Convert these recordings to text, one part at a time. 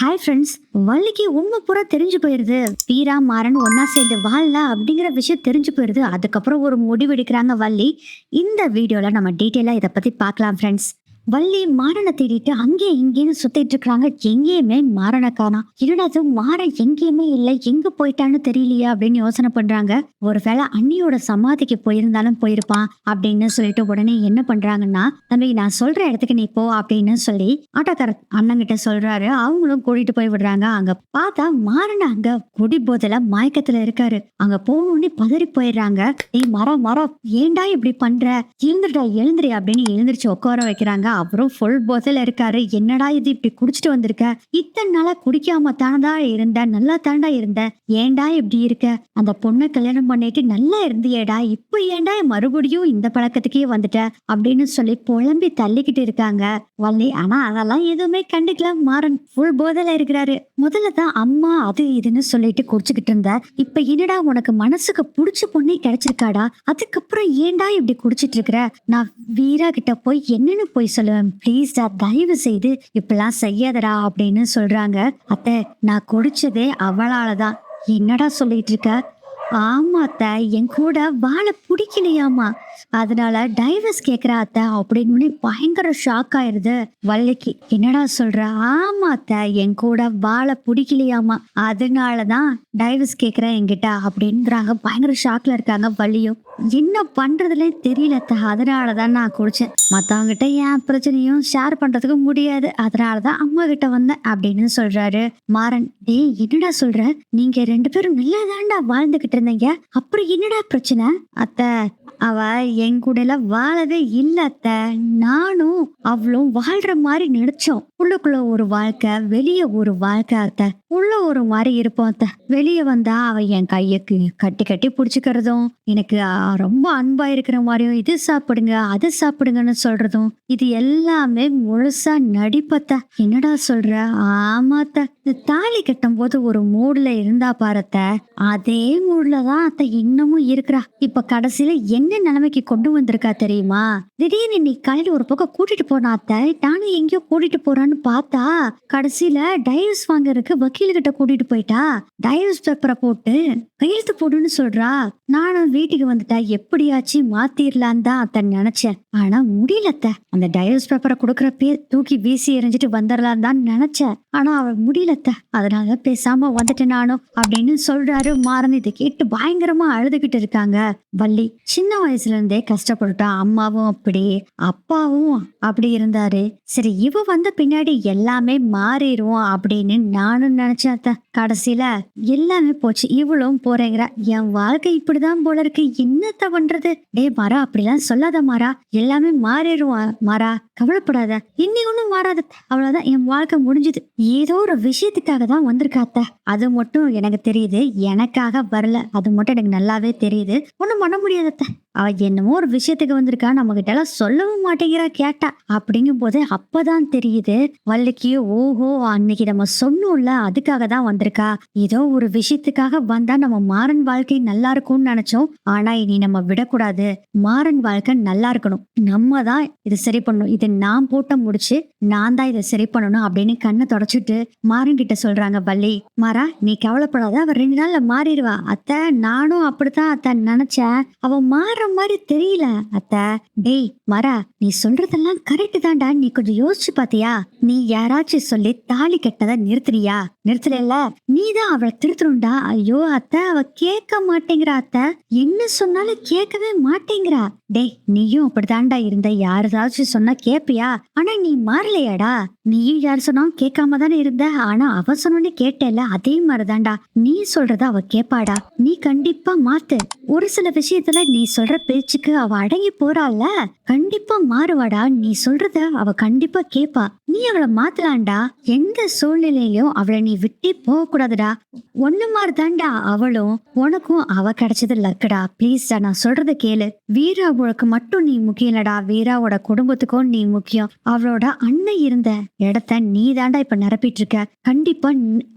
Hi friends வள்ளிக்கு உண்மை பூரா தெரிஞ்சு போயிருது. வீரா மாறன் ஒன்னா சேர்ந்து வாழல அப்படிங்கிற விஷயம் தெரிஞ்சு போயிருது. அதுக்கப்புறம் ஒரு முடிவெடுக்கிறாங்க வள்ளி. இந்த வீடியோல நம்ம டீட்டெயிலாக இதை பத்தி பார்க்கலாம் ஃப்ரெண்ட்ஸ் வள்ளி மாறனை தேடிட்டு அங்கே இங்கேன்னு சுத்திட்டு இருக்காங்க எங்கேயுமே மாறனை காணோம் என்னடாது மாறன் எங்கேயுமே இல்லை. எங்க போயிட்டான்னு தெரியலையா அப்படின்னு யோசனை பண்றாங்க. ஒருவேளை அண்ணியோட சமாதிக்கு போயிருந்தாலும் போயிருப்பான் அப்படின்னு சொல்லிட்டு உடனே என்ன பண்றாங்கன்னா தம்பி நான் சொல்ற இடத்துக்கு நீ போ அப்படின்னு சொல்லி ஆட்டோக்கார அண்ணங்கிட்ட சொல்றாரு. அவங்களும் கூட்டிட்டு போய் விடுறாங்க. அங்க பார்த்தா மாறன அங்க குடி போதில மயக்கத்துல இருக்காரு. அங்க போகணும்னு பதறி போயிடுறாங்க. நீ மரம் மரம் ஏண்டா இப்படி பண்ற? எழுந்துடா எழுந்துரு அப்படின்னு எழுந்திரிச்சு உட்கார வைக்கிறாங்க. அவரும் ஃபுல் போதல இருக்காரு. என்னடா இது இப்படி குடிச்சிட்டு வந்திருக்க? இத்தனை நாளா குடிக்காம தானடா இருந்த நல்லா தானடா இருந்த. ஏன்டா இப்படி இருக்க? அந்த பொண்ணை கல்யாணம் பண்ணிட்டு நல்லா இருந்தியேடா. இப்போ ஏன்டா மறுபடியும் இந்த பழக்கத்துக்கே வந்துட்ட? அப்படின்னு சொல்லி புலம்பி தள்ளிக்கிட்டு இருக்காங்க. வள்ளி ஆனா அதெல்லாம் எதுவுமே கண்டுக்கல. மாறன் ஃபுல் போதல இருக்கிறாரு. முதல்ல தான் அம்மா அது இதுன்னு சொல்லிட்டு குடிச்சுக்கிட்டு இருந்த. இப்ப என்னடா உனக்கு மனசுக்கு பிடிச்ச பொண்ணே கிடைச்சிருக்காடா? அதுக்கப்புறம் ஏன்டா இப்படி குடிச்சிட்டு இருக்கிற? நான் வீரா கிட்ட போய் என்னன்னு போய் சொல்லுவேன் ப்ளீஸ்டா தயவு செய்து இப்பெல்லாம் செய்யாதடா அப்படின்னு சொல்றாங்க. அத்தை நான் குடிச்சதே அவளாலதான் என்னடா சொல்லிட்டு இருக்க? ஆமா அத்தை என் கூட வாழ பிடிக்கலையாமா. அதனால டைவர்ஸ் கேட்குறா அத்தை அப்படின்னு பயங்கர ஷாக் ஆயிருது. வள்ளிக்கு என்னடா சொல்ற? ஆமா அத்தை என் கூட வாழ பிடிக்கலையாமா. அதனாலதான் டைவர்ஸ் கேட்குறேன் என்கிட்ட அப்படின்றாங்க. பயங்கர ஷாக்ல இருக்காங்க வள்ளியும். என்ன பண்றதுலே தெரியல அதனால தான் நான் குடிச்சேன். மத்தவங்கிட்ட என் பிரச்சனையும் ஷேர் பண்றதுக்கு முடியாது. அதனாலதான் அம்மா கிட்ட வந்தேன் அப்படின்னு சொல்றாரு. மாறன் டேய் என்னடா சொல்ற? நீங்க ரெண்டு பேரும் நல்லாதான்டா வாழ்ந்துகிட்டு இருந்தீங்க. அப்புறம் என்னடா பிரச்சனை? அத்தை அவ என் கூட எல்லாம் வாழவே இல்ல நானும் அவளும் வாழ்ற மாதிரி நினைச்சோம். உள்ளுக்குள்ள ஒரு வாழ்க்கை வெளியே ஒரு வாழ்க்கை அத்த. உள்ள ஒரு மாதிரி இருப்போம் அத்தை. வெளியே வந்தா அவ என் கையக்கு கட்டி கட்டி பிடிச்சிக்கிறதும் எனக்கு ரொம்ப அன்பா இருக்கிற மாதிரியும் இது சாப்பிடுங்க அது சாப்பிடுங்கன்னு சொல்றதும் இது எல்லாமே முழுசா நடிப்பத்த. என்னடா சொல்ற? ஆமாத்த. இந்த தாலி கட்டும் போது ஒரு மூடுல இருந்தா பாரத்த. அதே மூடுலதான் அத்தை இன்னமும் இருக்கிறா. இப்ப கடைசியில என்ன நிலைமைக்கு கொண்டு வந்திருக்கா தெரியுமா? திடீர்னு நீ காலையில ஒரு பக்கம் கூட்டிட்டு போனா அத்தை நானும் எங்கேயோ கூட்டிட்டு போறான்னு பார்த்தா கடைசியில டைவர்ஸ் வாங்கறதுக்கு வக்கீல் கிட்ட கூட்டிட்டு போயிட்டா. டைவர்ஸ் பேப்பரை போட்டு கையெழுத்து போடுன்னு சொல்றா. நானும் வீட்டுக்கு வந்துட்டா. எப்படியாச்சு மாத்திரலான்னு தான் அத்தை நினைச்சேன். ஆனா முடியலத்த அந்த டைவர்ஸ் பேப்பரை கொடுக்கறப்பே தூக்கி வீசி எறிஞ்சிட்டு வந்துடலாம் தான் நினைச்சேன். ஆனா அவ முடியலத்த அதனால பேசாம வந்துட்டேன் நானும் அப்படின்னு சொல்றாரு மாறன். இதை கேட்டு பயங்கரமா அழுதுகிட்டு இருக்காங்க. வள்ளி சின்ன வயசுல இருந்தே கஷ்டப்பட்டுட்டா அம்மாவும் அப்படி அப்பாவும் அப்படி இருந்தாரு. சரி இவ வந்த பின்னாடி எல்லாமே மாறிடுவோம் அப்படின்னு நானும் நினைச்சேன் அத்தை. கடைசியில எல்லாமே போச்சு. இவளும் போறேங்கிறா. என் வாழ்க்கை இப்படிதான் போல இருக்கு. என்னத்த பண்றது? டேய் மாறா அப்படிலாம் சொல்லாத மாறா. எல்லாமே மாறிடுவான் மாறா. கவலைப்படாத. இன்னி ஒண்ணும் மாறாத. அவ்வளவுதான். என் வாழ்க்கை முடிஞ்சுது. ஏதோ ஒரு விஷயத்துக்காக தான் வந்திருக்கா அத்தை. அது மட்டும் எனக்கு தெரியுது. எனக்காக வரல. அது மட்டும் எனக்கு நல்லாவே தெரியுது. ஒன்றும் பண்ண முடியாது அத்தை. அவ என்னமோ ஒரு விஷயத்துக்கு வந்திருக்கா நம்ம கிட்ட எல்லாம் சொல்லவும் மாட்டேங்கிறா கேட்டா. அப்படிங்கும் போது அப்பதான் தெரியுது வள்ளிக்கு ஓஹோ அன்னைக்கு நம்ம சொன்னோம்ல அதுக்காக தான் வந்திருக்கா. ஏதோ ஒரு விஷயத்துக்காக வந்தா நம்ம மாறன் வாழ்க்கை நல்லா இருக்கும்னு நினைச்சோம். ஆனா இனி நம்ம விடக்கூடாது. மாறன் வாழ்க்கை நல்லா இருக்கணும். நம்ம தான் இது சரி பண்ணணும். இது நான் போட்ட முடிச்சு நான் தான் இதை சரி பண்ணணும் அப்படின்னு கண்ணை தொடச்சிட்டு மாறன் கிட்ட சொல்றாங்க வள்ளி மாறா நீ கவலைப்படாத. அவ ரெண்டு நாள்ல மாறிடுவா. அத்தை நானும் அப்படித்தான் அத்தை நினைச்சேன். அவ மாறுற மாதிரி தெரியல அத்தை. டேய் மரா நீ சொல்றதெல்லாம் கரெக்ட் தான்டா. நீ கொஞ்சம் யோசிச்சு பாத்தியா? நீ யாராச்சும் சொல்லி தாலி கட்டத நிறுத்துறியா? நிறுத்தல நீ தான் அவளை திருத்தணும்டா. ஐயோ அத்தை அவ கேட்க மாட்டேங்கிறா அத்தை. என்ன சொன்னாலும் கேட்கவே மாட்டேங்கிறா. டேய் நீயும் அப்படிதான்டா இருந்த. யாராச்சும் சொன்னா கேப்பியா? ஆனா நீ மாறலையாடா? நீயும் யார் சொன்னாலும் கேட்காம தானே இருந்த. ஆனா அவ சொன்னோன்னு கேட்டல அதே மாதிரிதான்டா. நீ சொல்றத அவ கேப்பாடா நீ கண்டிப்பா மாத்து. ஒரு சில விஷயத்துல நீ சொல்ற பேச்சுக்கு அவ அடங்கி போறாள்ல கண்டிப்பா மாறுவாடா. நீ சொல்றத அவ கண்டிப்பா கேப்பா. நீ அவளை மாத்தலாம்டா. எந்த சூழ்நிலையிலும் அவளை நீ விட்டே போக கூடாதுடா ஒண்ணு மாதிரிதான்டா அவளும். உனக்கும் அவ கிடைச்சது லக்குடா. ப்ளீஸ்டா நான் சொல்றத கேளு. வீராவுக்கு மட்டும் நீ முக்கியம் இல்லடா வீராவோட குடும்பத்துக்கும் நீ முக்கியம். அவளோட அண்ணன் இருந்த இடத்த நீ தாண்டா இப்ப நிரப்பிட்டு இருக்க கண்டிப்பா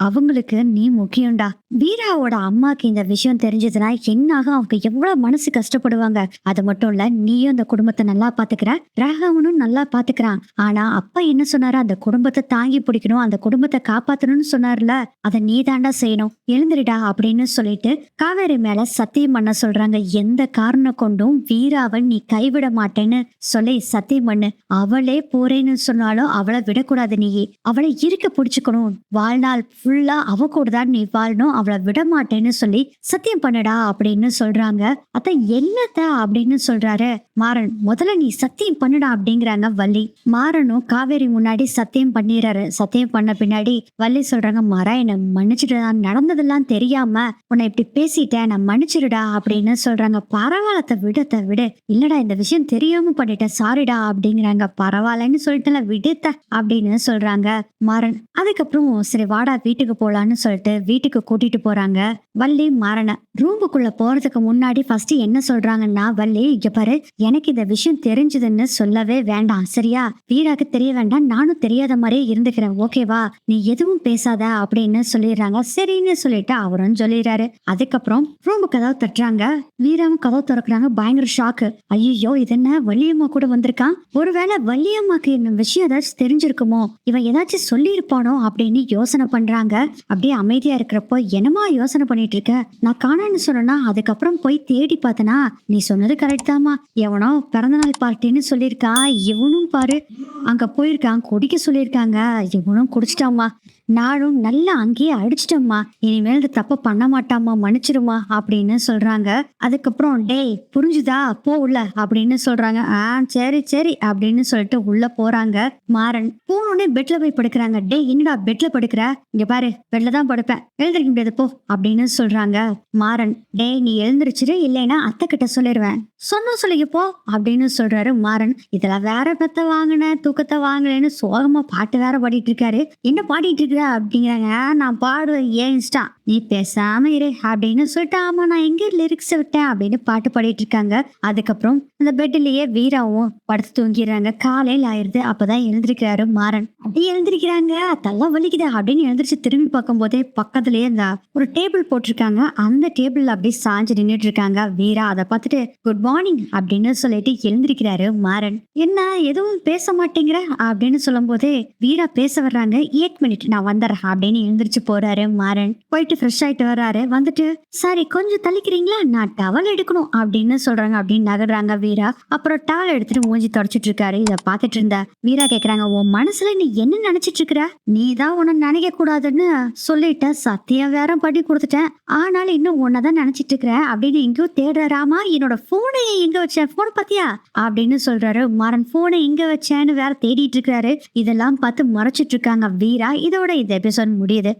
அவங்களுக்கு நீ முக்கியம்டா. வீராவோட அம்மாக்கு இந்த விஷயம் தெரிஞ்சதுன்னா என்னாக அவங்க எவ்வளவு மனசு கஷ்டப்படுவாங்க. அது மட்டும் இல்ல நீயும் இந்த குடும்பத்தை நல்லா பாத்துக்கிற ராகவனும் நல்லா பாத்துக்கிறான். ஆனா அப்பா என்ன சொன்ன சொன்னாரு அந்த குடும்பத்தை தாங்கி பிடிக்கணும் அந்த குடும்பத்தை காப்பாத்தணும்னு சொன்னார்ல அதை நீ தாண்டா செய்யணும் எழுந்துருடா அப்படின்னு சொல்லிட்டு காவேரி மேல சத்தியம் பண்ண சொல்றாங்க எந்த காரணம் கொண்டும் வீராவை நீ கைவிட மாட்டேன்னு சொல்லி சத்தியம் பண்ணு அவளே போறேன்னு சொன்னாலும் அவளை விடக்கூடாது நீயே அவளை இருக்க பிடிச்சுக்கணும் வாழ்நாள் ஃபுல்லா அவ கூட தான் நீ வாழணும் அவளை விட மாட்டேன்னு சொல்லி சத்தியம் பண்ணுடா அப்படின்னு சொல்றாங்க. அத்த என்னத்த அப்படின்னு சொல்றாரு மாறன் முதல்ல நீ சத்தியம் பண்ணுடா அப்படிங்கிறாங்க வள்ளி. மாறனும் காவேரி முன்னாடி சத்தியம் பண்ணிடுறாரு சத்தியம் பண்ண பின்னாடி வள்ளி சொல்றாங்க மாறா என்ன மன்னிச்சிடுடா. நடந்ததெல்லாம் தெரியாம உன்னை இப்படி பேசிட்டேன். நான் மன்னிச்சிடுடா அப்படின்னு சொல்றாங்க. பரவாயில்லத்தை விடத்த விடு. இல்லடா இந்த விஷயம் தெரியாம பண்ணிட்டேன். சாரிடா அப்படிங்கிறாங்க. பரவாயில்லன்னு சொல்லிட்டுல விடுத்த அப்படின்னு சொல்றாங்க மாறன். அதுக்கப்புறம் சரி வாடா வீட்டுக்கு போலான்னு சொல்லிட்டு வீட்டுக்கு கூட்டிட்டு போறாங்க வள்ளி மாறன. ரூமுக்குள்ள போறதுக்கு முன்னாடி ஃபர்ஸ்ட் என்ன சொல்றாங்கன்னா வள்ளி இங்க பாரு. எனக்கு இந்த விஷயம் தெரிஞ்சதுன்னு சொல்லவே வேண்டாம். சரியா? வீராக்கு தெரிய வேண்டாம். நான் நானும் தெரியாத மாதிரியே இருந்துக்கிறேன். ஓகேவா? நீ எதுவும் பேசாத அப்படின்னு சொல்லிடுறாங்க. சரின்னு சொல்லிட்டு அவரும் சொல்லிடுறாரு. அதுக்கப்புறம் ரூமு கதவு தட்டுறாங்க வீராவும் கதவு திறக்கிறாங்க. பயங்கர ஷாக்கு ஐயோ இது என்ன? வள்ளியம்மா கூட வந்திருக்கான் ஒருவேளை வள்ளியம்மாக்கு என்ன விஷயம் ஏதாச்சும் தெரிஞ்சிருக்குமோ? இவன் ஏதாச்சும் சொல்லியிருப்பானோ அப்படின்னு யோசனை பண்றாங்க. அப்படியே அமைதியா இருக்கிறப்போ என்னமா யோசனை பண்ணிட்டு இருக்க நான் காணான்னு சொன்னா அதுக்கப்புறம் போய் தேடி பார்த்தனா நீ சொன்னது கரெக்ட் தாமா எவனோ பிறந்தநாள் பார்ட்டின்னு சொல்லியிருக்கா. இவனும் பாரு. அங்க போயிருக்கான் குடிக்க சொல்லியிருக்காங்க. இவனும் குடிச்சிட்டாமா நானும் நல்லா அங்கேயே அடிச்சிட்டோம்மா. இனிமேல் இந்த தப்ப பண்ண மாட்டாமா மன்னிச்சிருமா அப்படின்னு சொல்றாங்க. அதுக்கப்புறம் டேய் புரிஞ்சுதா? போ உள்ள அப்படின்னு சொல்றாங்க. ஆ சரி சரி அப்படின்னு சொல்லிட்டு உள்ள போறாங்க. மாறன் போனோடனே பெட்ல போய் படுக்கிறாங்க. டேய் என்னடா பெட்ல படுக்கிற? இங்க பாரு பெட்ல தான் படுப்பேன். எழுந்திருக்க முடியாது போ அப்படின்னு சொல்றாங்க. மாறன் டேய் நீ எழுந்திருச்சிரு இல்லைன்னா அத்தை கிட்ட சொல்லிடுவேன் சொன்ன சொல்லிக்க போ அப்படின்னு சொல்றாரு மாறன். இதெல்லாம் வேற பெத்த வாங்கின தூக்கத்தை வாங்கலைன்னு சோகமா பாட்டு வேற பாடிட்டு இருக்காரு. என்ன பாடிட்டு இருக்கு? அப்படிங்கிறாங்க. நான் பாடுவேன் ஏன் இஷ்டம் நீ பேசாம இரு அப்படின்னு சொல்லிட்டு ஆமா நான் எங்க லிரிக்ஸ் விட்டேன்? அப்படின்னு பாட்டு பாடிட்டு இருக்காங்க. அதுக்கப்புறம் அந்த பெட்லயே வீராவும் படுத்து தூங்கிடுறாங்க. காலையில் ஆயிடுது. அப்பதான் எழுந்திருக்கிறாரு மாறன். அப்படியே எழுந்திருக்கிறாங்க. தலை வலிக்குது அப்படின்னு எழுந்திரிச்சு திரும்பி பார்க்கும் போதே பக்கத்துலயே இந்த ஒரு டேபிள் போட்டிருக்காங்க. அந்த டேபிள் அப்படியே சாஞ்சு நின்றுட்டு இருக்காங்க. வீரா அதை பார்த்துட்டு குட் மார்னிங் அப்படின்னு சொல்லிட்டு எழுந்திருக்கிறாரு மாறன். என்ன எதுவும் பேச மாட்டேங்கிற? அப்படின்னு சொல்லும் போதே வீரா பேச வர்றாங்க. எயிட் மினிட் நான் வந்துடுறேன் அப்படின்னு எழுந்திரிச்சு போறாரு மாறன். போயிட்டு ஃப்ரெஷ் ஆயிட்டு வர்றாரு வந்துட்டு சரி கொஞ்சம் தள்ளிக்கிறீங்களா? நான் டவல் எடுக்கணும் அப்படின்னு சொல்றாங்க. அப்படின்னு நகர்றாங்க வீரா. அப்புறம் டவல் எடுத்துட்டு மூஞ்சி தொடச்சிட்டு இருக்காரு. இதை பார்த்துட்டு இருந்த வீரா கேக்குறாங்க உன் மனசுல நீ என்ன நினைச்சிட்டு இருக்கிற? நீ தான் உன்னை நினைக்க கூடாதுன்னு சொல்லிட்ட சத்தியம் வேற பண்ணி கொடுத்துட்டேன். ஆனாலும் இன்னும் உன்னதான் நினைச்சிட்டு இருக்கிற. அப்படின்னு எங்கேயோ தேடுறாமா என்னோட போனை எங்க வச்சேன் போன் பாத்தியா அப்படின்னு சொல்றாரு மாறன். போனை எங்க வச்சேன்னு வேற தேடிட்டு இருக்காரு இதெல்லாம் பார்த்து மறைச்சிட்டு இருக்காங்க வீரா. இதோட இந்த எபிசோட் முடியுது.